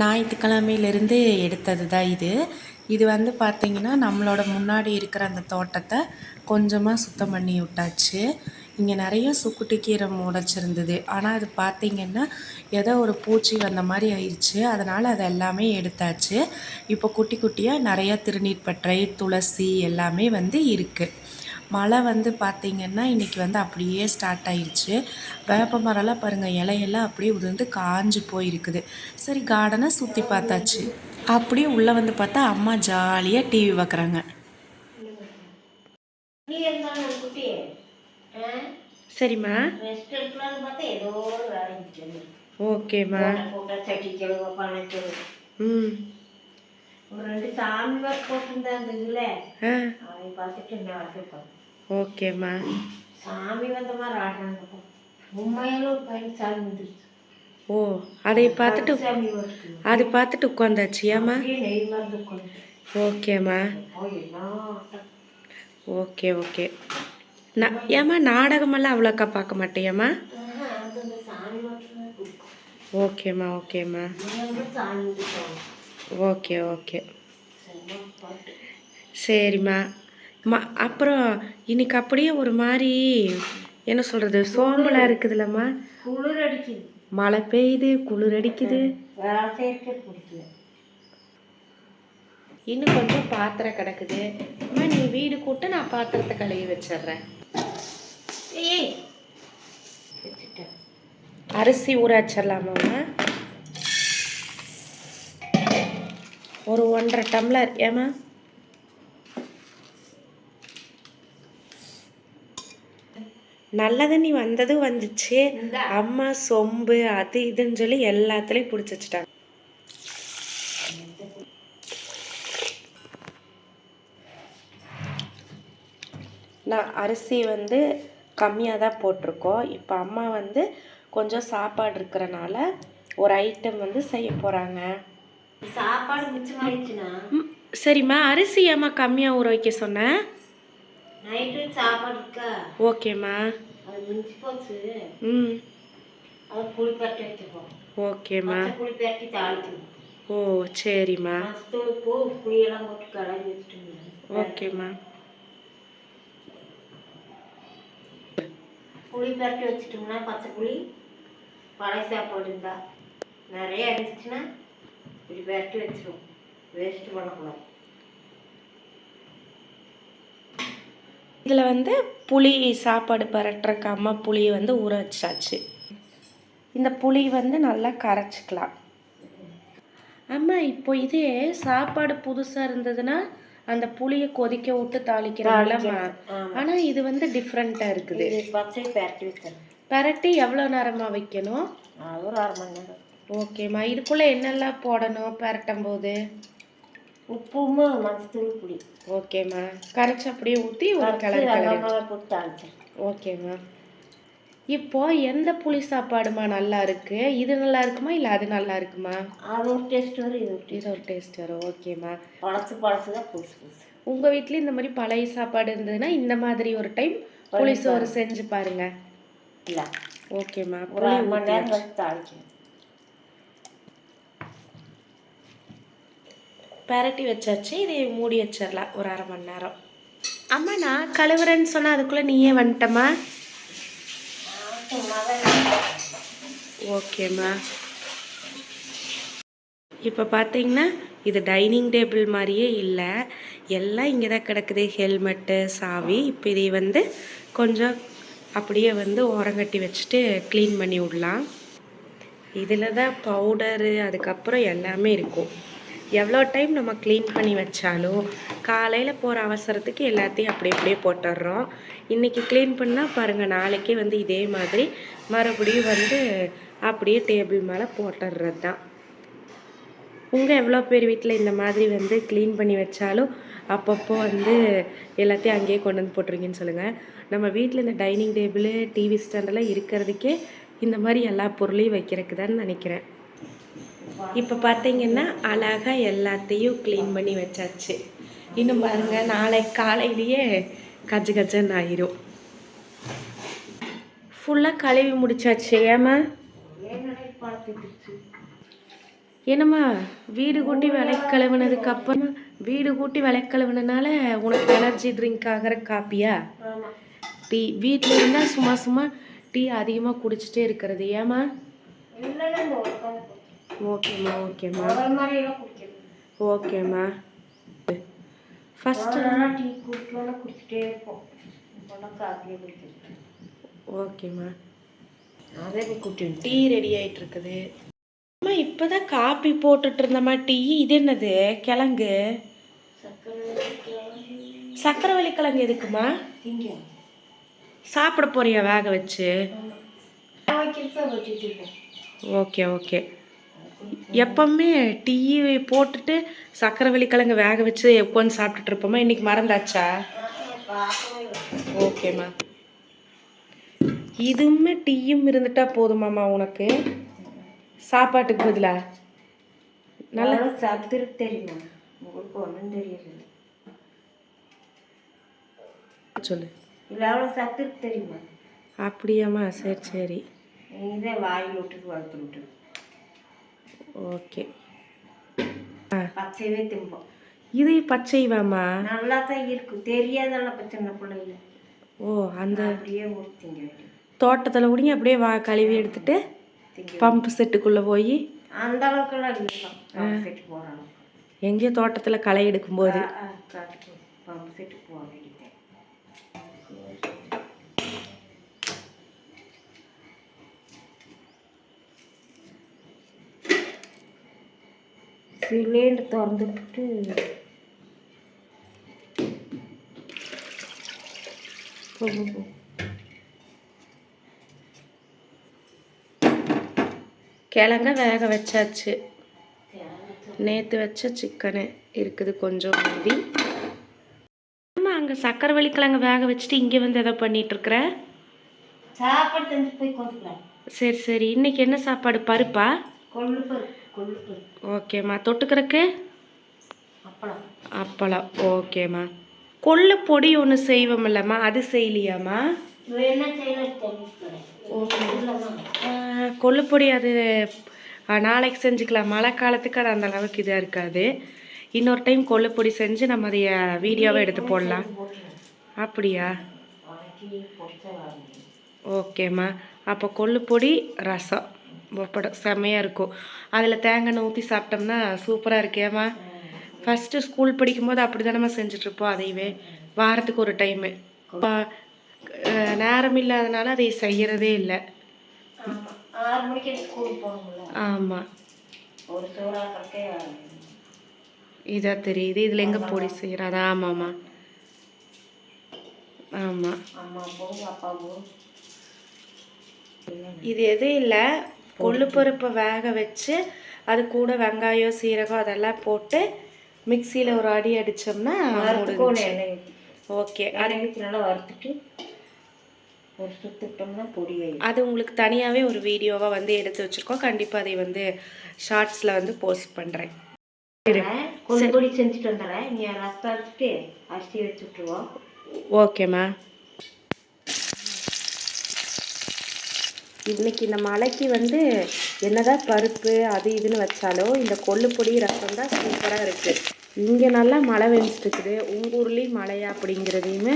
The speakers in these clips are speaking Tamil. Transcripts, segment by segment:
ஞாயிற்றுக்கிழமையிலேருந்து எடுத்தது தான் இது. இது வந்து பார்த்திங்கன்னா நம்மளோட முன்னாடி இருக்கிற அந்த தோட்டத்தை கொஞ்சமாக சுத்தம் பண்ணி விட்டாச்சு. இங்கே நிறைய சுக்குட்டி கீரை முளைச்சிருந்தது. ஆனால் அது பார்த்திங்கன்னா ஏதோ ஒரு பூச்சி வந்த மாதிரி ஆயிடுச்சு அதனால் அது எல்லாமே எடுத்தாச்சு. இப்போ குட்டி குட்டியாக நிறையா திருநீர்பற்றை துளசி எல்லாமே வந்து இருக்குது மழை வந்து பார்த்திங்கன்னா இன்றைக்கி வந்து அப்படியே ஸ்டார்ட் ஆயிடுச்சு வேப்ப மரம்லாம் பாருங்கள் இலையெல்லாம் அப்படியே உதிர்ந்து காஞ்சு போயிருக்குது. சரி கார்டனை சுற்றி பார்த்தாச்சு. அப்படியே உள்ளே வந்து பார்த்தா அம்மா ஜாலியாக டிவி பார்க்குறாங்க? சரிம்மா. ஓகேம்மா. ம். ஒரு ரெண்டு சாமி போட்டிருந்தா அந்த இதில். ஆ. அதை பார்த்துட்டு என்ன ஓகேம்மா சாமி வந்த மாதிரி ஆடுறாங்க உண்மையில ஒரு பையன் சாமி வந்துருச்சு. ஓ அதை பார்த்துட்டு அது பார்த்துட்டு மருந்து கொண்டு ஓகேம்மா. ஓகே ஓகே நான் ஏம்மா நாடகமெல்லாம் அவ்வளோக்கா பார்க்க மாட்டேயாம்மா? ஓகேம்மா ஓகேம்மா ஓகே ஓகே சரிம்மா. ம அப்புறம் இன்னைக்கு அப்படியே ஒரு மாதிரி என்ன சொல்கிறது சோம்பலாக இருக்குதுல்லம்மா. குளிர் அடிக்குது மழை பெய்யுது குளிர் அடிக்குது. இன்னும் கொஞ்சம் பாத்திரம் கிடக்குது. அம்மா நீ வீடு கூட்ட நான் பாத்திரத்தை கழுவி வச்சிடுறேன். அரிசி ஊற வச்சிடலாமாம்மா ஒரு ஒன்றரை டம்ளர். ஏம்மா? நல்ல தண்ணி வந்ததும் வந்துச்சு. அம்மா சொம்பு அது இதுன்னு சொல்லி எல்லாத்துலேயும் பிடிச்சி வச்சுட்டாங்க. நான் அரிசி வந்து கம்மியாக தான் போட்டிருக்கோம். இப்போ அம்மா வந்து கொஞ்சம் சாப்பாடு இருக்கிறனால ஒரு ஐட்டம் வந்து செய்ய போகிறாங்க சாப்பாடு மிச்சமாயிடுச்சுன்னா சரிம்மா. அரிசி ஏம்மா கம்மியாக ஊற வைக்க சொன்னேன் நைட்டு ஓகேம்மா. அது மிஞ்சி போச்சு. ம். அதை புளி பரட்டி வச்சுப்போம் ஓகேம்மா பச்சை புளி பரட்டி தாளிக்கணும் ஓ சரிம்மா. மசத்தூள் பூ புளியெல்லாம் போட்டு கலரி வச்சுட்டோம் ஓகேம்மா புளி பரட்டி வச்சுட்டோம்னா பச்சை புளி பழைய சாப்பாடு இருந்தா. நிறைய இருந்துச்சுன்னா இப்படி பரட்டி வச்சிருவோம் வேஸ்ட் பண்ணக்கூடாது. இதில் வந்து புளி சாப்பாடு பரட்டுறக்கு அம்மா புளியை வந்து ஊற வச்சாச்சு. இந்த புளி வந்து நல்லா கரைச்சிக்கலாம். அம்மா இப்போ இதே சாப்பாடு புதுசாக இருந்ததுன்னா அந்த புளியை கொதிக்க விட்டு தாளிக்கிறோம்லம்மா ஆமா. ஆனால் இது வந்து டிஃப்ரெண்ட்டாக இருக்குது. பரட்டி பரட்டி எவ்வளோ நேரமா வைக்கணும்? ஒரு அரை மணி நேரம். ஓகேம்மா இதுக்குள்ளே என்னெல்லாம் போடணும் பரட்டும் போது? உப்பும் மஞ்சத்தூள் புளி. ஓகேம்மா கரைச்சி அப்படியே ஊற்றி ஒரு கலர் கலர் போட்டு ஓகேம்மா இப்போ எந்த புளி சாப்பாடுமா நல்லா இருக்கு? இது நல்லா இருக்குமா? இல்லை அது நல்லா இருக்குமா? அது ஒரு டேஸ்ட் வரும் இது ஒரு இது ஒரு டேஸ்ட் வரும். ஓகேம்மா பழசு பழசு தான் புதுசு புதுசு. உங்கள் வீட்லேயும் இந்த மாதிரி பழைய சாப்பாடு இருந்ததுன்னா இந்த மாதிரி ஒரு டைம் புளி சோறு செஞ்சு பாருங்க. இல்லை. ஓகேம்மா ஒரு மணி நேரம் கழிச்சு தாளிக்கணும். பெரட்டி வச்சாச்சு இதை மூடி வச்சிடலாம் ஒரு அரை மணி நேரம். அம்மா நான் கழுவுறேன்னு சொன்னால் அதுக்குள்ளே நீயே வந்துட்டம்மா. ஓகேம்மா இப்போ பார்த்தீங்கன்னா இது டைனிங் டேபிள் மாதிரியே இல்லை. எல்லாம் இங்கே தான் கிடக்குது. ஹெல்மெட்டு சாவி. இப்போ இதை வந்து கொஞ்சம் அப்படியே வந்து ஓரங்கட்டி வச்சுட்டு க்ளீன் பண்ணி விடலாம். இதில் தான் பவுடரு அதுக்கப்புறம் எல்லாமே இருக்கும். எவ்வளோ டைம் நம்ம க்ளீன் பண்ணி வச்சாலும் காலையில் போகிற அவசரத்துக்கு எல்லாத்தையும் அப்படி அப்படியே போட்டுடுறோம். இன்றைக்கி க்ளீன் பண்ணால் பாருங்கள் நாளைக்கே வந்து இதே மாதிரி மறுபடியும் வந்து அப்படியே டேபிள் மேலே போட்டுடுறது தான் உங்கள் எவ்வளோ பேர் வீட்டில் இந்த மாதிரி வந்து க்ளீன் பண்ணி வச்சாலும் அப்பப்போ வந்து எல்லாத்தையும் அங்கேயே கொண்டு வந்து போட்டுருங்கன்னு சொல்லுங்கள் நம்ம வீட்டில் இந்த டைனிங் டேபிள் டிவி ஸ்டாண்டெல்லாம் இருக்கிறதுக்கே இந்த மாதிரி எல்லா பொருளையும் வைக்கிறதுக்கு தான் நினைக்கிறேன். இப்போ பார்த்தீங்கன்னா அழகாக எல்லாத்தையும் க்ளீன் பண்ணி வச்சாச்சு. இன்னும் பாருங்க நாளை காலையிலேயே கஜ கஜன்னு ஆயிரும். ஃபுல்லாக கழுவி முடிச்சாச்சு ஏமா என்னம்மா வீடு கூட்டி விலை கழுவுனதுக்கு அப்புறமா வீடு கூட்டி விலை கழுவுனனால உனக்கு எனர்ஜி ட்ரிங்க் ஆகிற காப்பியா? டீ வீட்டில் இருந்தால் சும்மா சும்மா டீ அதிகமாக குடிச்சிட்டே இருக்கிறது உட்காந்து ஓகேம்மா ஓகேம்மா ஓகேம்மா ஃபஸ்ட்டு டீ குடிக்கணும்னா குடிச்சிட்டே இருப்போம். ஓகேம்மா அதே போய் குடிச்சு டீ ரெடி ஆயிட்டு இருக்குது அம்மா இப்போதான் காப்பி போட்டுட்டு இருந்தம்மா டீ இது என்னது? கிழங்கு. சக்கரை சக்கரவள்ளி கிழங்கு எதுக்குமா சாப்பிட போறியா வேக வச்சு? ஓகே ஓகே எப்பவுமே டீ போட்டுட்டு சக்கரவள்ளி கிழங்கு வேக வச்சு உட்காந்து சாப்பிட்டுட்டு இருப்போமா? இன்னைக்கு மறந்தாச்சா? ஓகேம்மா இதுவுமே டீயும் இருந்துட்டா போதுமாம்மா உனக்கு? சாப்பாட்டுக்கு பதிலா? நல்லா சத்துரு தெரியுமா? உங்களுக்கு ஒன்றும் தெரியல. சொல்லு. இல்லை அவ்வளோ தெரியுமா? அப்படியாம்மா சரி சரி. இதே வாயில் விட்டுட்டு வளர்த்து விட்டு ஓகே. பச்சையவே திம்போம். இது பச்சைவாம்மா? நல்லா தான் இருக்கும் தெரியாதல்ல இப்போ சின்ன பிள்ளைங்க ஓ அந்த அப்படியே ஊற்றி திங்க வேண்டியது. தோட்டத்தில் குடிங்க அப்படியே வா கழுவி எடுத்துட்டு பம்பு செட்டுக்குள்ளே போய் அந்த அளவுக்குலாம் இல்லைப்பா. பம்பு செட்டு போகிற அளவுக்கு. எங்கேயோ தோட்டத்தில் களை எடுக்கும்போது. பம்பு செட்டு போக வேண்டியது. சிலிண்டர் திறந்துட்டு. கிழங்க வேக வச்சாச்சு. நேற்று வச்ச சிக்கனு இருக்குது கொஞ்சம் மீதி. அம்மா அங்கே சக்கரவள்ளி கிழங்கு வேக வச்சுட்டு இங்கே வந்து எதோ பண்ணிட்டு இருக்கிற? சாப்பாடு போய் சரி சரி. இன்னைக்கு என்ன சாப்பாடு? பருப்பு? கொள்ளு பருப்பு. ஓகேம்மா. தொட்டுக்கிறக்கு? அப்பளம். அப்பளம். ஓகேம்மா. கொள்ளு பொடி ஒன்று செய்வோம்லம்மா. அது செய்யலையாம்மா? இல்லைம்மா கொள்ளுப்பொடி அது நாளைக்கு செஞ்சுக்கலாம். மழை காலத்துக்கு அது அந்த அளவுக்கு இதாக இருக்காது. இன்னொரு டைம் கொள்ளுப்பொடி செஞ்சு நம்ம அதை வீடியோவை எடுத்து போடலாம். அப்படியா? ஓகேம்மா. அப்போ கொள்ளுப்பொடி ரசம். பப்படம் செம்மையாக இருக்கும். அதில் தேங்காய் ஊற்றி சாப்பிட்டோம்னா சூப்பராக இருக்கேம்மா ஃபஸ்ட்டு ஸ்கூல் படிக்கும்போது அப்படி தானம்மா செஞ்சிட்ருப்போம் அதையவே. வாரத்துக்கு ஒரு டைமு நேரம் இல்லாதனால அதை செய்யறதே இல்லை. ஆமாம் ஆறு மணிக்கு ஸ்கூல் போகணும்ல. ஆமாம் ஒரு சோறாக்கே இதா தெரியுது. இதில் எங்கே பொடி செய்கிறாரு ஆமாம்மா. ஆமாம் இது எதுவும் இல்லை. கொள்ளுப்பருப்பை வேக வச்சு அது கூட வெங்காயம் சீரகம் அதெல்லாம் போட்டு மிக்சியில் ஒரு அடி அடித்தோம்னா ஓகே. நல்லா வறுத்துட்டு ஒரு சுத்துட்டோம்னா பொடி ஆயிடும். அது உங்களுக்கு தனியாகவே ஒரு வீடியோவாக வந்து எடுத்து வச்சுருக்கோம். கண்டிப்பாக அதை வந்து ஷார்ட்ஸில் வந்து போஸ்ட் பண்ணுறேன் கொள்ளு பொடி செஞ்சுட்டு வந்துடுறேன். நீ ரசம் அரிசி வச்சு விட்டுருவோம். ஓகேம்மா இன்றைக்கி இந்த மலைக்கு வந்து என்னதான் பருப்பு அது இதுன்னு வச்சாலும் இந்த கொல்லுப்பொடி ரசம் தான் சூப்பராக இருக்குது இங்கே நல்லா மழை வெஞ்சிட்டு இருக்குது உங்கள் ஊர்லேயும் மழையா அப்படிங்கிறதையுமே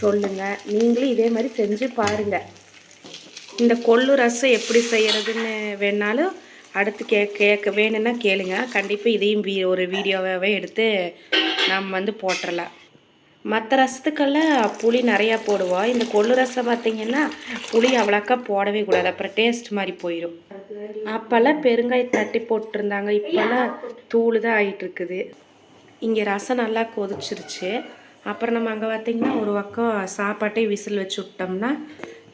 சொல்லுங்கள் நீங்களும் இதே மாதிரி செஞ்சு பாருங்கள் இந்த கொள்ளு ரசம் எப்படி செய்கிறதுன்னு வேணாலும் அடுத்து கே கேட்க வேணும்னா கேளுங்க. கண்டிப்பாக இதையும் வீ ஒரு வீடியோவாகவே எடுத்து நம்ம வந்து போட்டுடலாம் மற்ற ரசத்துக்கெல்லாம் புளி நிறையா போடுவோம் இந்த கொள்ளு ரசம் பார்த்தீங்கன்னா புளி அவ்வளோக்கா போடவே கூடாது. அப்புறம் டேஸ்ட் மாதிரி போயிடும் அப்போல்லாம் பெருங்காய தட்டி போட்டிருந்தாங்க. இப்போல்லாம் தூள் தான் ஆகிட்டு இருக்குது இங்கே ரசம் நல்லா கொதிச்சிருச்சு. அப்புறம் நம்ம அங்கே பார்த்திங்கன்னா ஒரு பக்கம் சாப்பாட்டே விசில் வச்சு விட்டோம்னா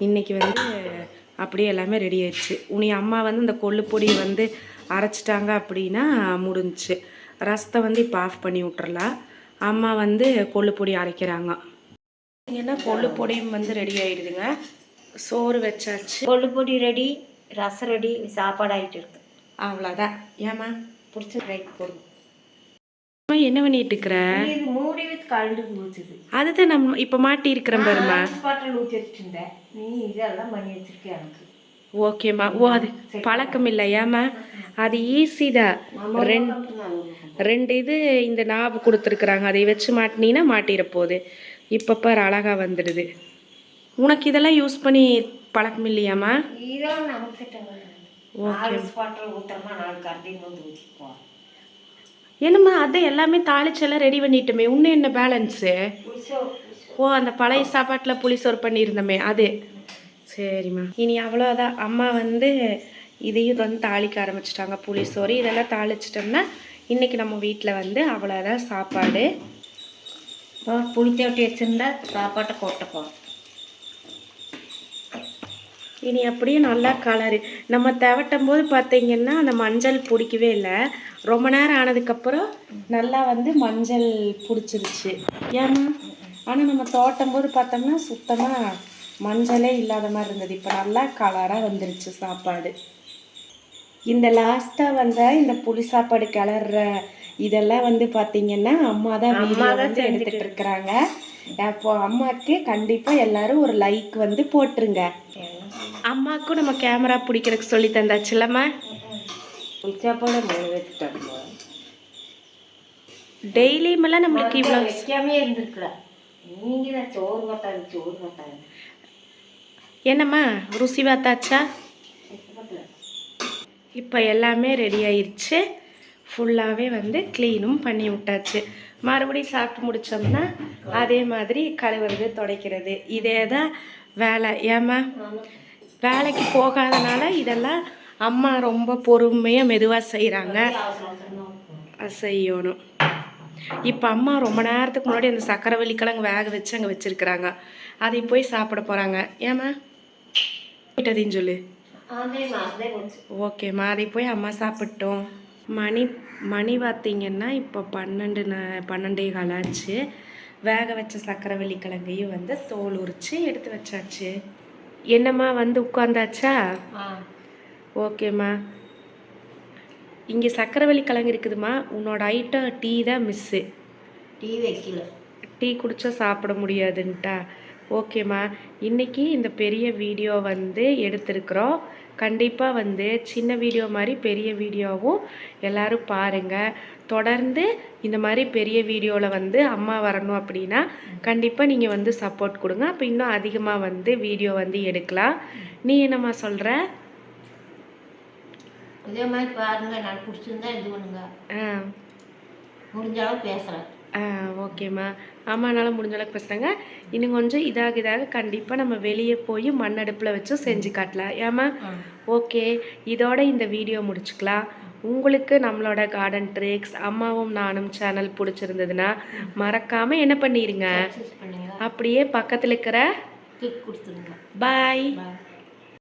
இன்றைக்கி வந்து அப்படியே எல்லாமே ரெடி ஆயிடுச்சு. உனி அம்மா வந்து இந்த கொள்ளு பொடி வந்து அரைச்சிட்டாங்க அப்படின்னா முடிஞ்சிச்சு. ரசத்தை வந்து இப்போ ஆஃப் பண்ணி விட்டுறலாம். அம்மா வந்து கொள்ளு பொடி அரைக்கிறாங்க ஏன்னா கொள்ளு பொடியும் வந்து ரெடி ஆயிடுதுங்க சோறு வச்சாச்சு கொள்ளு பொடி ரெடி ரசம் ரெடி சாப்பாடு ஆகிட்டு இருக்கு அவ்வளோதான் ஏம்மா பிடிச்ச ரைட் போடுங்க அம்மா என்ன பண்ணிட்டு இருக்கிற இது மூடி வச்சு கலந்து ஊற்றுது அதுதான் நம்ம இப்போ மாட்டி இருக்கிறேன் பாருமா பாட்டில் ஊற்றி நீ இதெல்லாம் பண்ணி வச்சிருக்க எனக்கு ஓகேம்மா ஓ அது பழக்கம் இல்லையாம்மா அது ஈஸி தான். நம்ம ரெண்டு ரெண்டு இது இந்த நாபு கொடுத்துருக்குறாங்க. அதை வச்சு மாட்டினீங்கன்னா மாட்டிட போகுது. இப்போ பாரு அழகா வந்துடுது. உனக்கு இதெல்லாம் யூஸ் பண்ணி பழக்கம் இல்லையாம்மா என்னம்மா அதை எல்லாமே தாளிச்செல்லாம் ரெடி பண்ணிட்டோமே. இன்னும் என்ன பேலன்ஸு ஓ அந்த பழைய சாப்பாட்டில் புளிசோறு பண்ணியிருந்தோமே அது. சரிம்மா. இனி அவ்வளோதான் அம்மா வந்து இதையும் வந்து தாளிக்க ஆரம்பிச்சிட்டாங்க. புளிசோறு இதெல்லாம் தாளிச்சிட்டோம்னா இன்னைக்கு நம்ம வீட்டில் வந்து அவ்வளோதான் சாப்பாடு. இப்போ புளி தொட்டி வச்சுருந்தா சாப்பாட்டை கொட்ட போகிறோம் இனி அப்படியே நல்லா கலரு. நம்ம தவட்டும் போது பார்த்தீங்கன்னா அந்த மஞ்சள் பிடிக்கவே இல்லை. ரொம்ப நேரம் ஆனதுக்கப்புறம் நல்லா வந்து மஞ்சள் பிடிச்சிருச்சு. ஏம்மா? ஆனால் நம்ம தோட்டம் போது பார்த்தோம்னா சுத்தமாக மஞ்சளே இல்லாத மாதிரி இருந்தது. இப்போ நல்லா கலராக வந்துருச்சு சாப்பாடு. இந்த லாஸ்ட்டாக வந்த இந்த புளி சாப்பாடு கிளற இதெல்லாம் வந்து பார்த்தீங்கன்னா அம்மா தான் வீடியோ வந்து எடுத்துட்டு இருக்கிறாங்க அப்போ அம்மாவுக்கு கண்டிப்பாக எல்லாரும் ஒரு லைக் வந்து போட்டுருங்க. அம்மாவுக்கும் நம்ம கேமரா பிடிக்கிறதுக்கு சொல்லி தந்தாச்சுல்லம்மா புளி சாப்பாடு டெய்லியுமெல்லாம் நம்மளுக்கு இவ்வளோ வைக்காமே இருந்திருக்கலாம் நீங்கள் தான் சோறு மாட்டாது சோறு மாட்டாது என்னம்மா ருசி பார்த்தாச்சா? இப்போ எல்லாமே ரெடி ஆயிடுச்சு ஃபுல்லாகவே வந்து க்ளீனும் பண்ணி விட்டாச்சு. மறுபடியும் சாப்பிட்டு முடிச்சோம்னா அதே மாதிரி கழுவுறது துடைக்கிறது. இதே தான் வேலை. ஏம்மா? வேலைக்கு போகாதனால இதெல்லாம் அம்மா ரொம்ப பொறுமையாக மெதுவாக செய்கிறாங்க செய்யணும் இப்போ அம்மா ரொம்ப நேரத்துக்கு முன்னாடி அந்த சக்கரை கிழங்கு வேக வச்சு அங்கே வச்சுருக்குறாங்க. அதை போய் சாப்பிட போகிறாங்க ஏம்மா? விட்டதையும் சொல்லு. ஓகேம்மா அதை போய் அம்மா சாப்பிட்டோம். மணி மணி பார்த்தீங்கன்னா இப்போ பன்னெண்டு ந பன்னெண்டே கால் ஆச்சு. வேக வச்ச சக்கரவள்ளி கிழங்கையும் வந்து தோல் உரித்து எடுத்து வச்சாச்சு. என்னம்மா வந்து உட்காந்தாச்சா ஓகேம்மா இங்கே சக்கரவள்ளி கிழங்கு இருக்குதும்மா உன்னோட ஐட்டம் டீ தான் மிஸ்ஸு டீ வைக்கல. டீ குடிச்சா சாப்பிட முடியாதுன்ட்டா. ஓகேம்மா. இன்னைக்கு இந்த பெரிய வீடியோ வந்து எடுத்திருக்கிறோம். கண்டிப்பாக வந்து சின்ன வீடியோ மாதிரி பெரிய வீடியோவும் எல்லாரும் பாருங்கள் தொடர்ந்து இந்த மாதிரி பெரிய வீடியோவில் வந்து அம்மா வரணும் அப்படின்னா கண்டிப்பாக நீங்கள் வந்து சப்போர்ட் கொடுங்க. அப்போ இன்னும் அதிகமாக வந்து வீடியோ வந்து எடுக்கலாம். நீ என்னம்மா சொல்கிற இதே மாதிரி பாருங்க நான் பிடிச்சிருந்தா இது பண்ணுங்க. ஆ. முடிஞ்ச அளவு பேசுகிறேன் ஆ ஓகேம்மா அம்மானால முடிஞ்ச அளவுக்கு பேசுகிறாங்க இன்னும் கொஞ்சம் இதாக இதாக கண்டிப்பாக நம்ம வெளியே போய் மண்ணடுப்பில் வச்சு செஞ்சு காட்டலாம். ஏம்மா? ஓகே இதோட இந்த வீடியோ முடிச்சுக்கலாம். உங்களுக்கு நம்மளோட கார்டன் ட்ரிக்ஸ் அம்மாவும் நானும் சேனல் பிடிச்சிருந்ததுன்னா மறக்காமல் என்ன பண்ணிடுங்க அப்படியே பக்கத்தில் இருக்கிற பாய்